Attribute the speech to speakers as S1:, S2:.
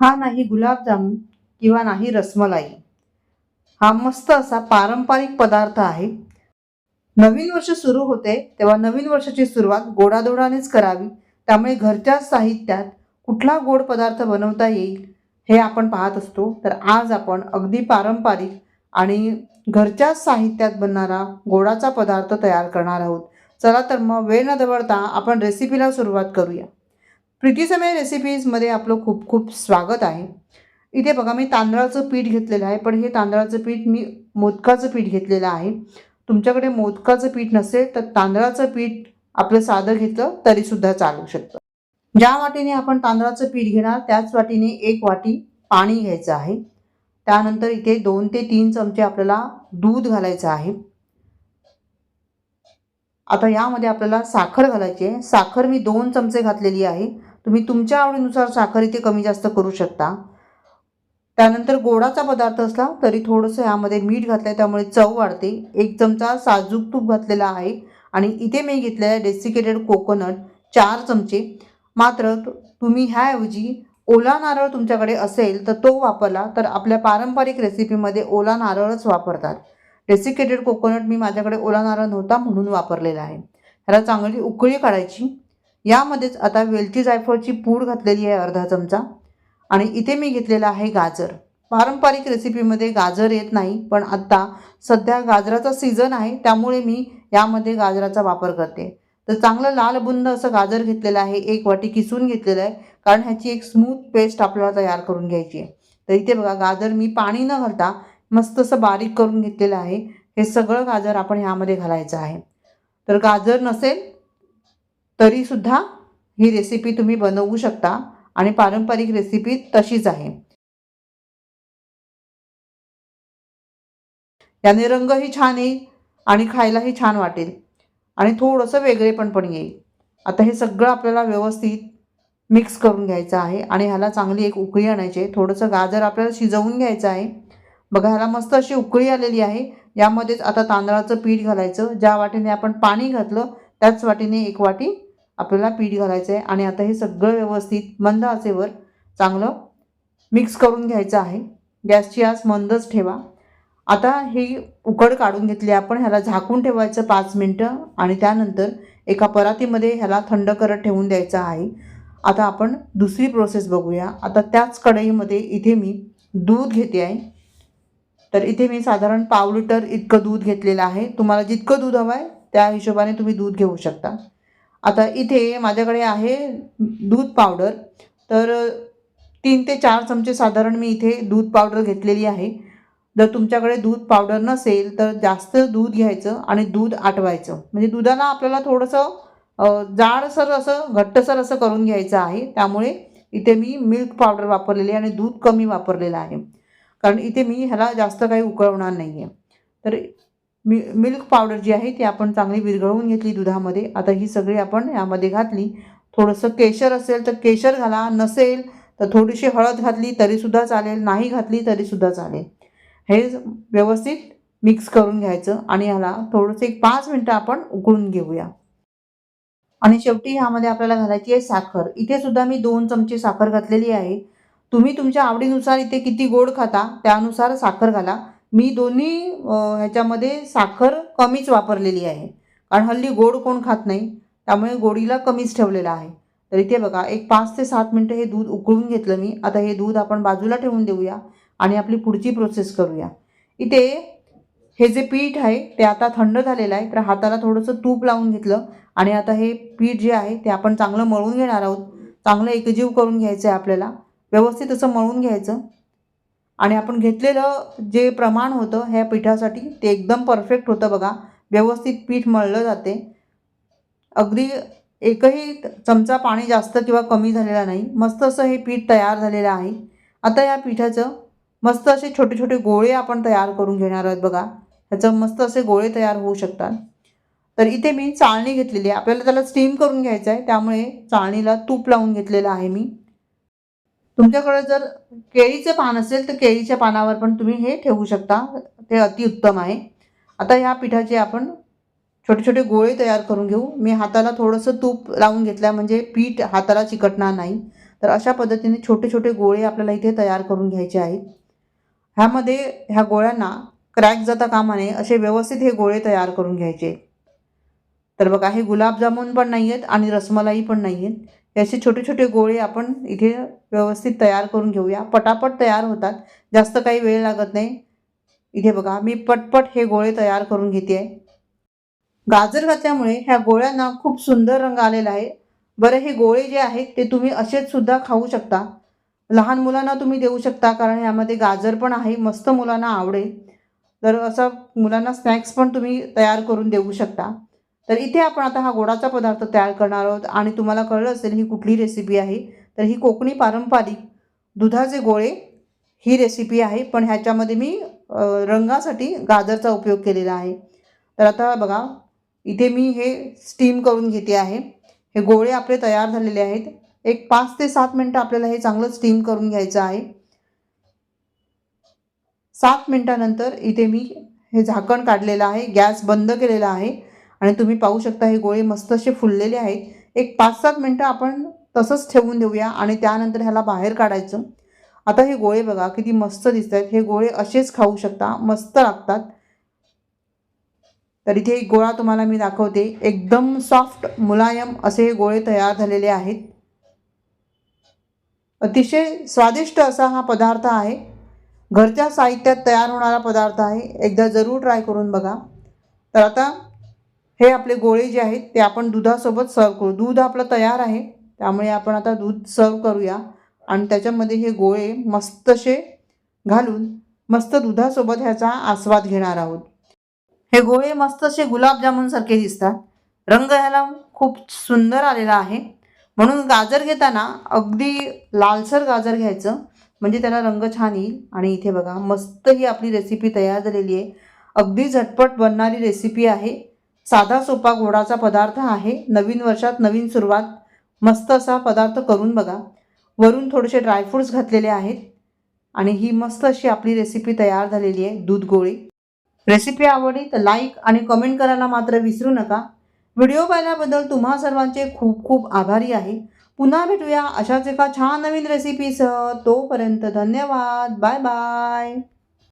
S1: हा नाही गुलाबजामुन किंवा नाही रसमलाई. हा मस्त असा पारंपरिक पदार्थ आहे. नवीन वर्ष सुरू होते तेव्हा नवीन वर्षाची सुरुवात गोडाधोडानेच करावी. त्यामुळे घरच्या साहित्यात कुठला गोड पदार्थ बनवता येईल हे आपण पाहत असतो. तर आज आपण अगदी पारंपरिक आणि घरच्याच साहित्यात बनणारा गोडाचा पदार्थ तयार करणार आहोत. चला तर मग वेळ न दवडता आपण रेसिपीला सुरुवात करूया. प्रीतीसमय रेसिपीजमध्ये आपलं खूप खूप स्वागत आहे. इथे बघा मी तांदळाचं पीठ घेतलेलं आहे पण हे तांदळाचं पीठ मी मोदकाचं पीठ घेतलेलं आहे. तुमच्याकडे मोदकाचं पीठ नसेल तर तांदळाचं पीठ आपलं साधं घेतलं तरीसुद्धा चालू शकतं. ज्या वाटीने आपण तांदळाचं पीठ घेणार त्याच वाटीने एक वाटी पाणी घ्यायचं आहे. त्यानंतर इथे दोन ते तीन चमचे आपल्याला दूध घालायचं आहे. आता यामध्ये आपल्याला साखर घालायची आहे. साखर मी दोन चमचे घातलेली आहे. तुम्ही तुमच्या आवडीनुसार साखर इथे कमी जास्त करू शकता. त्यानंतर गोडाचा पदार्थ असला तरी थोडंसं ह्यामध्ये मीठ घातलं आहे त्यामुळे चव वाढते. एक चमचा साजूक तूप घातलेला आहे आणि इथे मी घेतलेलं आहे डेसिकेटेड कोकोनट चार चमचे. मात्र तुम्ही ह्याऐवजी ओला नारळ तुमच्याकडे असेल तर तो वापरला तर आपल्या पारंपरिक रेसिपीमध्ये ओला नारळच वापरतात. डेसिकेटेड कोकोनट मी माझ्याकडे ओला नारळ नव्हता म्हणून वापरलेला आहे. ह्याला चांगली उकळी काढायची. यामध्येच आता वेलची जायफळची पूड घातलेली आहे अर्धा चमचा. आणि इथे मी घेतलेला आहे गाजर. पारंपरिक रेसिपीमध्ये गाजर येत नाही पण आत्ता सध्या गाजराचा सीझन आहे त्यामुळे मी यामध्ये गाजराचा वापर करते. तर चांगलं लाल बुंद असं गाजर घेतलेलं आहे एक वाटी किसून घेतलेलं आहे कारण ह्याची एक स्मूथ पेस्ट आपल्याला तयार करून घ्यायची आहे. तर इथे बघा गाजर मी पाणी न घालता मस्त असं बारीक करून घेतलेलं आहे. हे सगळं गाजर आपण ह्यामध्ये घालायचं आहे. तर गाजर नसेल तरीसुद्धा ही रेसिपी तुम्ही बनवू शकता आणि पारंपरिक रेसिपी तशीच आहे. याने रंगही छान येईल आणि खायलाही छान वाटेल आणि थोडंसं वेगळेपण पण येईल. आता हे सगळं आपल्याला व्यवस्थित मिक्स करून घ्यायचं आहे आणि ह्याला चांगली एक उकळी आणायची आहे. थोडंसं गाजर आपल्याला शिजवून घ्यायचं आहे. बघा ह्याला मस्त अशी उकळी आलेली आहे. यामध्येच आता तांदळाचं पीठ घालायचं. ज्या वाटीने आपण पाणी घातलं त्याच वाटीने एक वाटी आपल्याला पीठ घालायचं आहे आणि आता हे सगळं व्यवस्थित मंद आचेवर चांगलं मिक्स करून घ्यायचं आहे. गॅसची आस मंदच ठेवा. आता ही उकड काढून घेतली आपण ह्याला झाकून ठेवायचं पाच मिनटं आणि त्यानंतर एका परातीमध्ये ह्याला थंड करत ठेवून द्यायचं आहे. आता आपण दुसरी प्रोसेस बघूया. आता त्याच कढईमध्ये इथे मी दूध घेते आहे. तर इथे मी साधारण पाव लिटर इतकं दूध घेतलेलं आहे. तुम्हाला जितकं दूध हवं आहे त्या हिशोबाने तुम्ही दूध घेऊ शकता. आता इथे माझ्याकडे आहे दूध पावडर. तर तीन ते चार चमचे साधारण मी इथे दूध पावडर घेतलेली आहे. जर तुमच्याकडे दूध पावडर नसेल तर जास्त दूध घ्यायचं आणि दूध आटवायचं. म्हणजे दुधाला आपल्याला थोडंसं जाडसर असं घट्टसर असं करून घ्यायचं आहे. त्यामुळे इथे मी मिल्क पावडर वापरलेली आणि दूध कमी वापरलेलं आहे. कारण इथे मी ह्याला जास्त काही उकळवणार नाही आहे तर मि मिल्क पावडर जी आहे ती आपण चांगली विरघळवून घेतली दुधामध्ये. आता ही सगळी आपण यामध्ये घातली. थोडंसं केशर असेल तर केशर घाला. नसेल तर थोडीशी हळद घातली तरीसुद्धा चालेल. नाही घातली तरीसुद्धा चालेल. हे व्यवस्थित मिक्स करून घ्यायचं आणि ह्याला थोडंसं एक पाच मिनटं आपण उकळून घेऊया. आणि शेवटी ह्यामध्ये आपल्याला घालायची आहे साखर. इथे सुद्धा मी दोन चमचे साखर घातलेली आहे. तुम्ही तुमच्या आवडीनुसार इथे किती गोड खाता त्यानुसार साखर घाला. मी दोन्ही ह्याच्यामध्ये साखर कमीच वापरलेली आहे. कारण हल्ली गोड कोण खात नाही त्यामुळे गोडीला कमीच ठेवलेलं आहे. तर इथे बघा एक पाच ते सात मिनटं हे दूध उकळून घेतलं मी. आता हे दूध आपण बाजूला ठेवून देऊया आणि आपली पुढची प्रोसेस करूया. इथे हे जे पीठ आहे ते आता थंड झालेलं आहे तर हाताला थोडंसं तूप लावून घेतलं आणि आता हे पीठ जे आहे ते आपण चांगलं मळून घेणार आहोत. चांगलं एकजीव करून घ्यायचं आहे आपल्याला. व्यवस्थित असं मळून घ्यायचं. आणि आपण घेतलेलं जे प्रमाण होतं ह्या पिठासाठी ते एकदम परफेक्ट होतं बघा. व्यवस्थित पीठ मळलं जाते. अगदी एकही चमचा पाणी जास्त किंवा कमी झालेला नाही. मस्त असं हे पीठ तयार झालेलं आहे. आता या पिठाचं मस्त असे छोटे छोटे गोळे आपण तयार करून घेणार आहोत बघा. ह्याचं मस्त असे गोळे तयार होऊ शकतात. तर इथे मी चाळणी घेतलेली आहे. आपल्याला त्याला स्टीम करून घ्यायचं आहे. त्यामुळे चाळणीला तूप लावून घेतलेलं आहे मी. तुमच्याकडे जर केळीचं पान असेल तर केळीच्या पानावर पण तुम्ही हे ठेवू शकता. ते अतिउत्तम आहे. आता ह्या पिठाचे आपण छोटे छोटे गोळे तयार करून घेऊ. मी हाताला थोडंसं तूप लावून घेतलं म्हणजे पीठ हाताला चिकटणार नाही. तर अशा पद्धतीने छोटे छोटे गोळे आपल्याला इथे तयार करून घ्यायचे आहेत. ह्यामध्ये ह्या गोळ्यांना क्रॅक जाता कामा नये असे व्यवस्थित हे गोळे तयार करून घ्यायचे. तर बघा हे गुलाबजामुन पण नाही आहेत आणि रसमलाई पण नाही आहेत याचे असे छोटे छोटे गोळे आपण इथे व्यवस्थित तयार करून घेऊया. पटापट तयार होतात. जास्त काही वेळ लागत नाही. इथे बघा मी पटपट हे गोळे तयार करून घेते आहे गाजर घातल्यामुळे ह्या गोळ्यांना खूप सुंदर रंग आलेला आहे. बरं हे गोळे जे आहेत ते तुम्ही असेच सुद्धा खाऊ शकता. लहान मुलांना तुम्ही देऊ शकता कारण ह्यामध्ये गाजर पण आहे. मस्त मुलांना आवडेल. तर असं मुलांना स्नॅक्स पण तुम्ही तयार करून देऊ शकता. तर इथे आपण आता हा गोडाचा पदार्थ तयार करणार आहोत. आणि तुम्हाला कळलं असेल ही कुठली रेसिपी आहे? तर ही कोकणी पारंपरिक दुधाचे गोळे ही रेसिपी आहे. पण ह्याच्यामध्ये मी रंगासाठी गाजरचा उपयोग केलेला आहे. तर आता बघा इथे मी हे स्टीम करून घेते आहे. हे गोळे आपले तयार झालेले आहेत. एक पाच ते सात मिनटं आपल्याला हे चांगलं स्टीम करून घ्यायचं आहे. सात मिनटानंतर इथे मी हे झाकण काढलेलं आहे. गॅस बंद केलेला आहे. आणि तुम्ही पाहू शकता हे गोळे मस्त असे फुललेले आहेत. एक पाच सात मिनटं आपण तसंच ठेवून देऊया आणि त्यानंतर ह्याला बाहेर काढायचं. आता हे गोळे बघा किती मस्त दिसत आहेत हे गोळे असेच खाऊ शकता मस्त लागतात. तर इथे एक गोळा तुम्हाला मी दाखवते. एकदम सॉफ्ट मुलायम असे हे गोळे तयार झालेले आहेत. अतिशय स्वादिष्ट असा हा पदार्थ आहे. घरच्या साहित्यात तयार होणारा पदार्थ आहे. एकदा जरूर ट्राय करून बघा. तर आता हे आपले गोळे जे आहेत ते आपण दुधासोबत सर्व करू. दूध आपलं तयार आहे त्यामुळे आपण आता दूध सर्व करूया. आणि त्याच्यामध्ये हे गोळे मस्त असे घालून मस्त दुधासोबत ह्याचा आस्वाद घेणार आहोत. हे गोळे मस्त असे गुलाबजामुनसारखे दिसतात. रंग ह्याला खूप सुंदर आलेला आहे. म्हणून गाजर घेताना अगदी लालसर गाजर घ्यायचं. म्हणजे त्याला रंग छान येईल. आणि इथे बघा मस्त ही आपली रेसिपी तयार झालेली आहे. अगदी झटपट बनणारी रेसिपी आहे. साधा सोपा गोडाचा पदार्थ आहे. नवीन वर्षात नवीन सुरुवात. मस्त असा पदार्थ करून बघा. वरून थोडेसे ड्रायफ्रूट्स घातलेले आहेत. आणि ही मस्त अशी आपली रेसिपी तयार झालेली आहे दूध गोळी. रेसिपी आवडली तर लाईक आणि कमेंट करायला मात्र विसरू नका. व्हिडिओ पाहिल्याबद्दल तुम्हा सर्वांचे खूप खूप आभारी आहे. पुन्हा भेटूया अशाच एका छान नवीन रेसिपीसह तोपर्यंत धन्यवाद. Bye bye